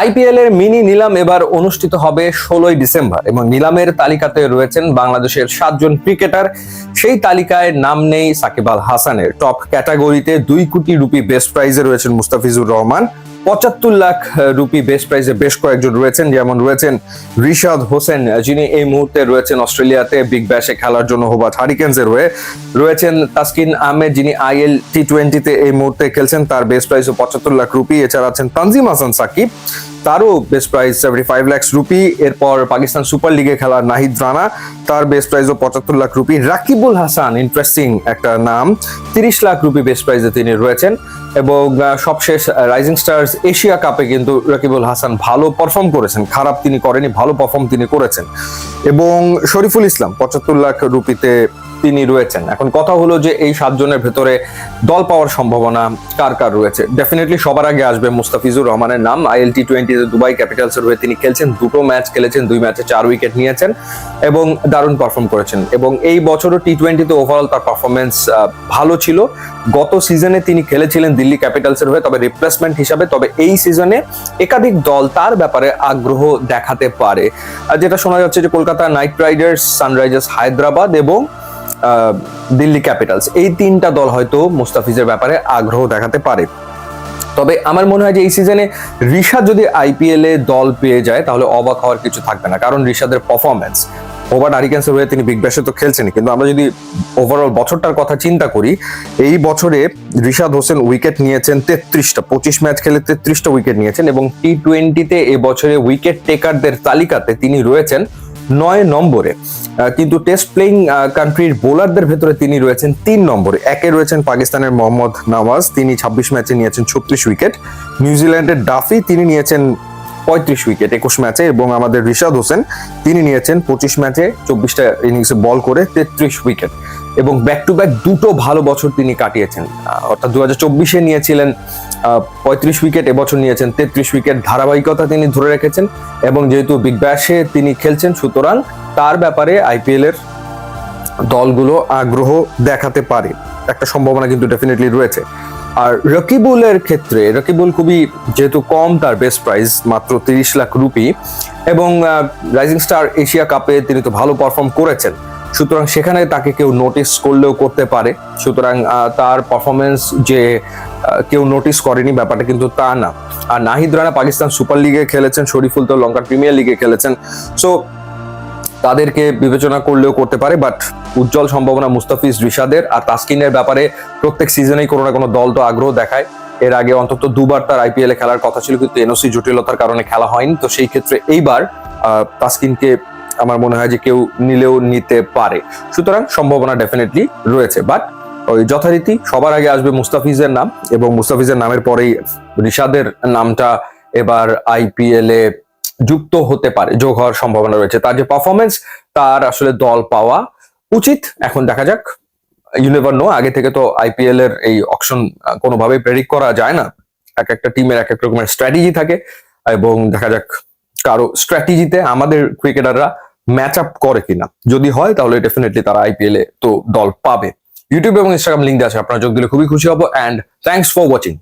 IPL এর mini নিলাম এবার অনুষ্ঠিত হবে ষোলোই ডিসেম্বর এবং নিলামের তালিকাতে রয়েছেন বাংলাদেশের সাতজন ক্রিকেটার। সেই তালিকায় নাম নেই সাকিব আল হাসানের। টপ ক্যাটাগরিতে দুই কোটি রুপি বেস্ট প্রাইজে রয়েছেন মুস্তাফিজুর রহমান। পঁচাত্তর লাখ রুপি বেস্ট প্রাইজে বেশ কয়েকজন রয়েছেন। যেমন রয়েছেন রিশাদ হোসেন, যিনি এই মুহূর্তে রয়েছেন অস্ট্রেলিয়াতে বিগ ব্যাশে খেলার জন্য হোবাট হারিকেন্সের হয়ে। রয়েছেন তাসকিন আহমেদ, যিনি আইএল টি টোয়েন্টিতে এই মুহূর্তে খেলছেন। তার বেস্ট প্রাইসও পঁচাত্তর লাখ রুপি। এছাড়া আছেন তানজিম হাসান সাকিব। তারও best price seventy five lakh rupee এরপর পাকিস্তান সুপার লিগে খেলা নাহিদ রানা, তার বেস্ট প্রাইসও পঁচাত্তর লাখ রুপি রাকিবুল হাসান ইন্টারেস্টিং একটা নাম, তিরিশ লাখ রুপি বেস্ট প্রাইজে তিনি রয়েছেন, এবং সবশেষ রাইজিং স্টার্স এশিয়া কাপে কিন্তু রাকিবুল হাসান ভালো পারফর্ম করেছেন, খারাপ তিনি করেনি, ভালো পারফর্ম তিনি করেছেন, এবং শরীফুল ইসলাম পঁচাত্তর লাখ রুপিতে তিনি রয়েছেন। এখন কথা হলো যে এই সাতজনের ভেতরে দল পাওয়ার সম্ভাবনা কার কার রয়েছে? ডেফিনেটলি সবার আগে আসবে মুস্তাফিজুর রহমানের নাম। আইএল টি টোয়েন্টিতে দুবাই ক্যাপিটালসের হয়ে তিনি খেলছেন। দুটো ম্যাচ খেলেছেন, দুই ম্যাচে চার উইকেট নিয়েছেন এবং দারুণ পারফর্ম করেছেন। এবং এই বছরও টি টোয়েন্টিতে ওভারঅল তার পারফরমেন্স ভালো ছিল। গত সিজনে তিনি খেলেছিলেন দিল্লি ক্যাপিটালসের হয়ে, তবে রিপ্লেসমেন্ট হিসাবে, তবে এই সিজনে একাধিক দল তার ব্যাপারে আগ্রহ দেখাতে পারে। আর যেটা শোনা যাচ্ছে যে Kolkata Knight Riders, Sunrisers, Hyderabad এবং দিল্লি ক্যাপিটালস। এই তিনটা দল হয়তো মুস্তাফিজের ব্যাপারে আগ্রহ দেখাতে পারে। তবে আমার মনে হয় যে এই সিজনে ঋষাদ যদি আইপিএল এ দল পেয়ে যায়, তাহলে অবাক হওয়ার কিছু থাকবে না। কারণ ঋষাদের পারফরমেন্স ওভার হারিকেন্সের হয়ে তিনি বিগ ব্যাশে তো খেলছেন। কিন্তু আমরা যদি ওভারঅল বছরটার কথা চিন্তা করি, এই বছরে ঋষাদ হোসেন উইকেট নিয়েছেন তেত্রিশটা, পঁচিশ ম্যাচ খেলে তেত্রিশটা উইকেট নিয়েছেন এবং টি টোয়েন্টিতে এ বছরে উইকেট টেকারদের তালিকাতে তিনি রয়েছেন নয় নম্বরে। কিন্তু টেস্ট প্লেইং কান্ট্রির বোলারদের ভেতরে তিনি রয়েছেন তিন নম্বরে। একে রয়েছেন পাকিস্তানের মোহাম্মদ নওয়াজ, তিনি ছাব্বিশ ম্যাচে নিয়েছেন ছত্রিশ উইকেট নিউজিল্যান্ডের ডাফি তিনি নিয়েছেন পঁয়ত্রিশ উইকেট একুশ ম্যাচে এবং আমাদের রিশাদ হোসেন, তিনি নিয়েছেন পঁচিশ ম্যাচে চব্বিশটা ইনিংসে বল করে তেত্রিশ উইকেট এবং ব্যাক টু ব্যাক দুটো ভালো বছর তিনি কাটিয়েছেন। অর্থাৎ দু হাজার চব্বিশে নিয়েছিলেন পঁয়ত্রিশ উইকেট এবছর নিয়েছেন তেত্রিশ উইকেট ধারাবাহিকতা তিনি ধরে রেখেছেন এবং যেহেতু বিগ ব্যাশে তিনি খেলছেন, সুতরাং তার ব্যাপারে আইপিএল এর দলগুলো আগ্রহ দেখাতে পারে। একটা সম্ভাবনা কিন্তু ডেফিনেটলি রয়েছে। আর রকিবুলের ক্ষেত্রে, রকিবুল খুবই যেহেতু কম, তার বেস্ট প্রাইস মাত্র তিরিশ লাখ রুপি এবং রাইজিং স্টার এশিয়া কাপে তিনি তো ভালো পারফর্ম করেছেন। সুতরাং সেখানে তাকে কেউ নোটিস করলেও করতে পারে। সুতরাং তার পারফরমেন্স যে কেউ নোটিস করেনি, ব্যাপারটা কিন্তু তা না। আর নাহিদ রানা পাকিস্তান সুপার লিগে খেলেছেন, শরীফুল তো লঙ্কার প্রিমিয়ার লিগে খেলেছেন। সো তাদেরকে বিবেচনা করলেও করতে পারে বাট উজ্জ্বল সম্ভাবনা মুস্তাফিজ রিশাদের আর তাসকিনের ব্যাপারে প্রত্যেক সিজনেই কোনো না কোনো দল তো আগ্রহ দেখায়। এর আগে অন্তত দুবার তার আইপিএল খেলার কথা ছিল, কিন্তু এনওসি জটিলতার কারণে খেলা হয়নি। তো সেই ক্ষেত্রে এইবার তাসকিনকে আমার মনে হয় যে কেউ নিলেও নিতে পারে। সুতরাং সম্ভাবনা ডেফিনেটলি রয়েছে বাট ওই যথারীতি সবার আগে আসবে মুস্তাফিজের নাম এবং মুস্তাফিজের নামের পরেই রিশাদের নামটা এবার আইপিএল এ যুক্ত হতে পারে, যোগ হওয়ার সম্ভাবনা রয়েছে। তার যে পারফরমেন্স তার আসলে দল পাওয়া উচিত। এখন দেখা যাক ইউনেভার নো আগে থেকে তো আইপিএল এর এই অকশন কোনোভাবেই প্রেডিক্ট করা যায় না। এক একটা টিমের এক এক রকমের স্ট্র্যাটেজি থাকে, এবং দেখা যাক কারও স্ট্র্যাটেজিতে আমাদের ক্রিকেটাররা ম্যাচ আপ করে কিনা। যদি হয়, তাহলে ডেফিনেটলি তারা আইপিএল এ তো দল পাবে। ইউটিউব এবং ইনস্টাগ্রাম লিঙ্ক আছে, আপনারা যোগ দিলে খুবই খুশি হব অ্যান্ড থ্যাংকস ফর ওয়াচিং